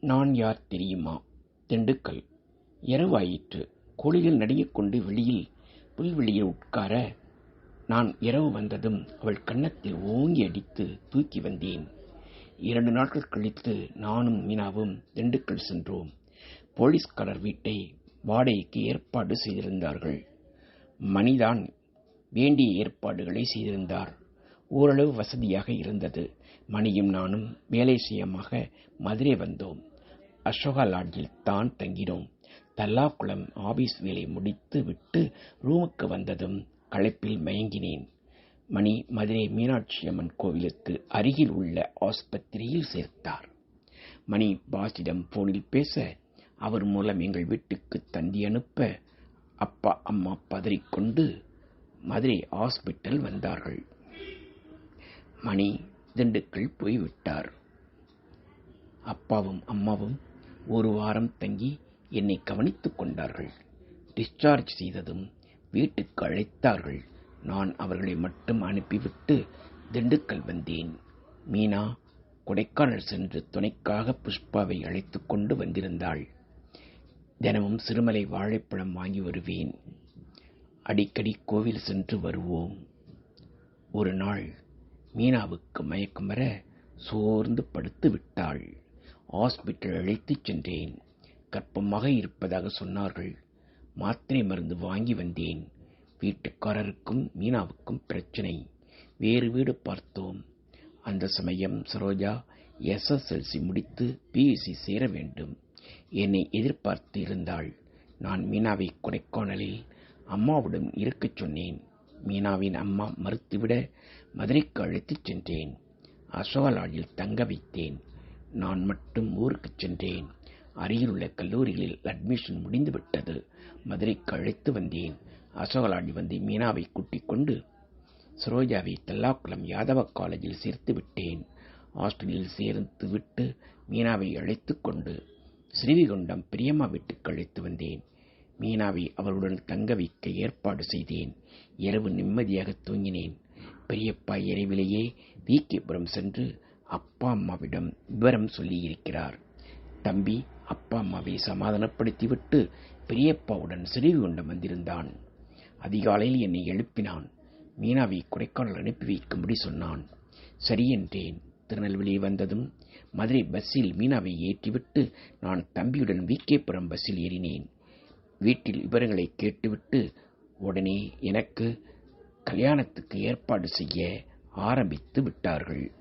நான் யார் தெரியுமா? திண்டுக்கல். இரவாயிற்று. கோழிகள் நடுங்கிக் கொண்டு வெளியில் புல்வெளியில் உட்கார நான் இரவு வந்ததும் அவள் கன்னத்தில் ஓங்கி அடித்து தூக்கி வந்தேன். இரண்டு நாட்கள் கழித்து நானும் மீனாவும் திண்டுக்கல் சென்றோம். போலீஸ்காரர் வீட்டை வாடகைக்கு ஏற்பாடு செய்திருந்தார்கள். மணிதான் வேண்டிய ஏற்பாடுகளை செய்திருந்தார். ஓரளவு வசதியாக இருந்தது. மணியும் நானும் வேலை செய்யமாக மதுரை வந்தோம். அசோகா லாட்ஜில் தான் தங்கினோம். தல்லாக்குளம் ஆபீஸ் வேலை முடித்து விட்டு ரூமுக்கு வந்ததும் களைப்பில் மயங்கினேன். மணி மதுரை மீனாட்சி அம்மன் கோவிலுக்கு அருகில் உள்ள ஆஸ்பத்திரியில் சேர்த்தார். மணி பாஸிடம் போனில் பேச அவர் மூலம் எங்கள் வீட்டுக்கு தந்தி அனுப்ப அப்பா அம்மா பதறிக்கொண்டு மதுரை ஹாஸ்பிட்டல் வந்தார்கள். மணி திண்டுக்கல் போய்விட்டார். அப்பாவும் அம்மாவும் ஒரு வாரம் தங்கி என்னை கவனித்துக் கொண்டார்கள். டிஸ்சார்ஜ் செய்ததும் வீட்டுக்கு அழைத்தார்கள். நான் அவர்களை மட்டும் அனுப்பிவிட்டு திண்டுக்கல் வந்தேன். மீனா கொடைக்கானல் சென்று துணைக்காக புஷ்பாவை அழைத்து கொண்டு வந்திருந்தாள். தினமும் சிறுமலை வாழைப்பழம் வாங்கி வருவேன். அடிக்கடி கோவில் சென்று வருவோம். ஒரு நாள் மீனாவுக்கு மயக்கம் வர சோர்ந்து படுத்து விட்டாள். ஹாஸ்பிட்டல் அழைத்துச் சென்றேன். கர்ப்பமாக இருப்பதாக சொன்னார்கள். மாத்திரை மருந்து வாங்கி வந்தேன். வீட்டுக்காரருக்கும் மீனாவுக்கும் பிரச்சனை. வேறு வீடு பார்த்தோம். அந்த சமயம் சரோஜா எஸ்எஸ்எல்சி முடித்து பிஎஸ்சி சேர வேண்டும். என்னை எதிர்பார்த்து இருந்தாள். நான் மீனாவை கொடைக்கானலில் அம்மாவுடன் இருக்கச் சொன்னேன். மீனாவின் அம்மா மறுத்துவிட மதுரைக்கு அழைத்துச் சென்றேன். அசோகலாடில் தங்க வைத்தேன். நான் மட்டும் ஊருக்குச் சென்றேன். அருகிலுள்ள கல்லூரிகளில் அட்மிஷன் முடிந்துவிட்டது. மதுரைக்கு அழைத்து வந்தேன். அசோகலாண்டி வந்து மீனாவை கூட்டிக் கொண்டு சரோஜாவை தெல்லாக்குளம் யாதவ காலேஜில் சேர்த்து விட்டேன். ஹாஸ்டலில் சேர்த்து விட்டு மீனாவை அழைத்து கொண்டு ஸ்ரீவிகுண்டம் பிரியம்மா வீட்டுக்கு அழைத்து வந்தேன். மீனாவை அவருடன் தங்க வைக்க ஏற்பாடு செய்தேன். இரவு நிம்மதியாக தூங்கினேன். பெரியப்பா இரவிலேயே வீக்கிபுரம் சென்று அப்பா அம்மாவிடம் விவரம் சொல்லியிருக்கிறார். தம்பி அப்பா அம்மாவை சமாதானப்படுத்திவிட்டு பெரியப்பாவுடன் ஸ்ரீவிகுண்டம் வந்திருந்தான். அதிகாலையில் என்னை எழுப்பினான். மீனாவை கொடைக்கானல் அனுப்பி வைக்கும்படி சொன்னான். சரி என்றேன். திருநெல்வேலி வந்ததும் மதுரை பஸ்ஸில் மீனாவை ஏற்றிவிட்டு நான் தம்பியுடன் விகேபுரம் பஸ்ஸில் ஏறினேன். வீட்டில் விவரங்களை கேட்டுவிட்டு உடனே எனக்கு கல்யாணத்துக்கு ஏற்பாடு செய்ய ஆரம்பித்து விட்டார்கள்.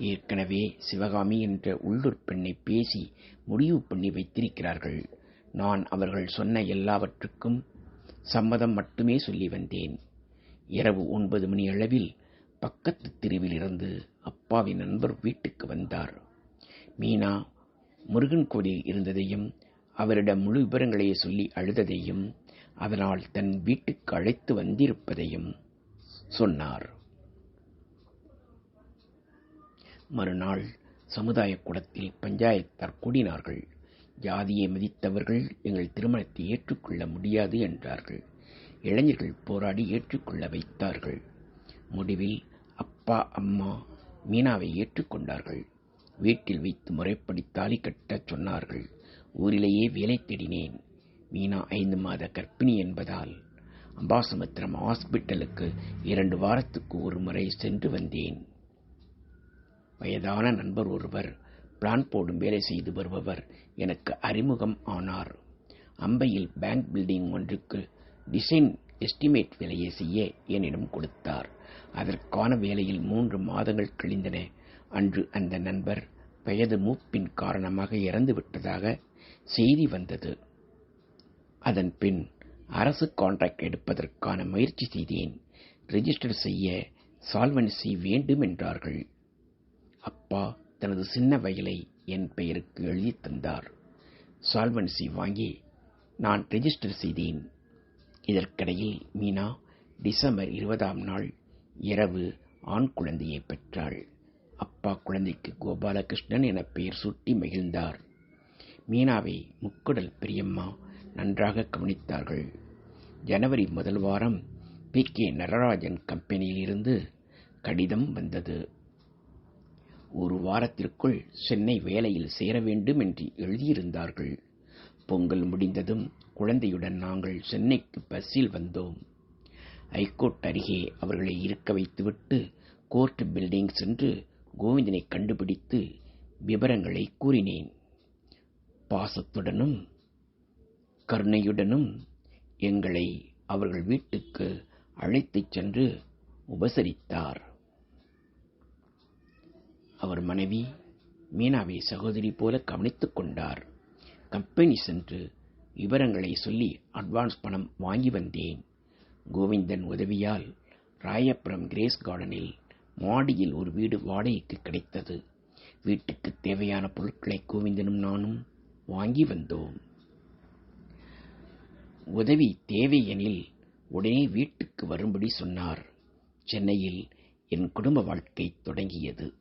ஏற்கனவே சிவகாமி என்ற உள்ளூர் பெண்ணை பேசி முடிவு பண்ணி வைத்திருக்கிறார்கள். நான் அவர்கள் சொன்ன எல்லாவற்றுக்கும் சம்மதம் மட்டுமே சொல்லி வந்தேன். இரவு ஒன்பது மணி அளவில் பக்கத்து தெருவிலிருந்து அப்பாவின் நண்பர் வீட்டுக்கு வந்தார். மீனா முருகன் கோயில் இருந்ததையும் அவரிடம் முழு விவரங்களையே சொல்லி அழுததையும் அதனால் தன் வீட்டுக்கு அழைத்து வந்திருப்பதையும் சொன்னார். மறுநாள் சமுதாய கூடத்தில் பஞ்சாயத்தார் கூடினார்கள். ஜாதியை மதித்தவர்கள் எங்கள் திருமணத்தை ஏற்றுக்கொள்ள முடியாது என்றார்கள். இளைஞர்கள் போராடி ஏற்றுக்கொள்ள வைத்தார்கள். முடிவில் அப்பா அம்மா மீனாவை ஏற்றுக்கொண்டார்கள். வீட்டில் வைத்து முறைப்படி தாலி கட்டச் சொன்னார்கள். ஊரிலேயே வேலை தேடினேன். மீனா ஐந்து மாத கர்ப்பிணி என்பதால் அம்பாசமுத்திரம் ஹாஸ்பிட்டலுக்கு இரண்டு வாரத்துக்கு ஒரு முறை சென்று வந்தேன். வயதான நண்பர் ஒருவர் பிளான் போடும் வேலை செய்து வருபவர் எனக்கு அறிமுகம் ஆனார். அம்பையில் பேங்க் பில்டிங் ஒன்றுக்கு டிசைன் எஸ்டிமேட் வேலையை செய்ய என்னிடம் கொடுத்தார். அதற்கான வேலையில் மூன்று மாதங்கள் கழிந்தன. அன்று அந்த நண்பர் வயது மூப்பின் காரணமாக இறந்து விட்டதாக செய்தி வந்தது. அதன் பின் அரசு கான்ட்ராக்ட் எடுப்பதற்கான முயற்சி செய்தேன். ரிஜிஸ்டர் செய்ய சால்வன்சி வேண்டும் என்றார்கள். அப்பா தனது சின்ன வயலை என் பெயருக்கு எழுதி தந்தார். சால்வன்சி வாங்கி நான் ரெஜிஸ்டர் செய்தேன். இதற்கிடையில் மீனா டிசம்பர் இருபதாம் நாள் இரவு ஆண் குழந்தையை பெற்றாள். அப்பா குழந்தைக்கு கோபாலகிருஷ்ணன் என பெயர் சூட்டி மகிழ்ந்தார். மீனாவை முக்குடல் பெரியம்மா நன்றாக கவனித்தார்கள். ஜனவரி முதல் வாரம் பி கே நடராஜன் கம்பெனியிலிருந்து கடிதம் வந்தது. ஒரு வாரத்திற்குள் சென்னை வேலையில் சேர வேண்டும் என்று எழுதியிருந்தார்கள். பொங்கல் முடிந்ததும் குழந்தையுடன் நாங்கள் சென்னைக்கு பஸ்ஸில் வந்தோம். ஐகோர்ட் அருகே அவர்களை இருக்க வைத்துவிட்டு கோர்ட் பில்டிங் சென்று கோவிந்தனை கண்டுபிடித்து விவரங்களை கூறினேன். பாசத்துடனும் கருணையுடனும் எங்களை அவர்கள் வீட்டுக்கு அழைத்துச் சென்று உபசரித்தார். அவர் மனைவி மீனாவை சகோதரி போல கவனித்துக் கொண்டார். கம்பெனி சென்று விவரங்களை சொல்லி அட்வான்ஸ் பணம் வாங்கி வந்தேன். கோவிந்தன் உதவியால் ராயபுரம் கிரேஸ் கார்டனில் மாடியில் ஒரு வீடு வாடகைக்கு கிடைத்தது. வீட்டுக்கு தேவையான பொருட்களை கோவிந்தனும் நானும் வாங்கி வந்தோம். உதவி தேவை எனில் உடனே வீட்டுக்கு வரும்படி சொன்னார். சென்னையில் என் குடும்ப வாழ்க்கை தொடங்கியது.